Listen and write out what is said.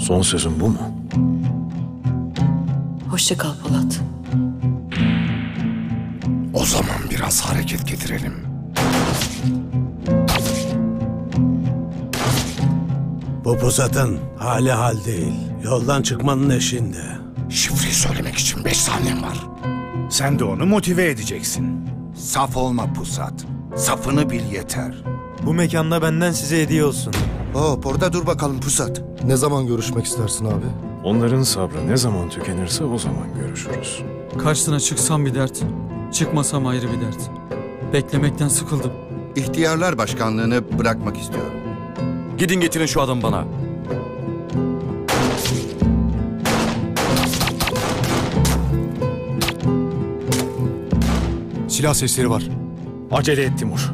Son sözün bu mu? Hoşça kal Polat. O zaman biraz hareket getirelim. Bu pusatın hali hal değil. Yoldan çıkmanın eşinde. Şifreyi söylemek için beş saniyem var. Sen de onu motive edeceksin. Saf olma pusat. Safını bil yeter. Bu mekanda benden size hediye olsun. Hop orada dur bakalım pusat. Ne zaman görüşmek istersin abi? Onların sabrı ne zaman tükenirse o zaman görüşürüz. Karşısına çıksam bir dert, çıkmasam ayrı bir dert. Beklemekten sıkıldım. İhtiyarlar başkanlığını bırakmak istiyorum. Gidin getirin şu adamı bana. Silah sesleri var. Acele et Timur.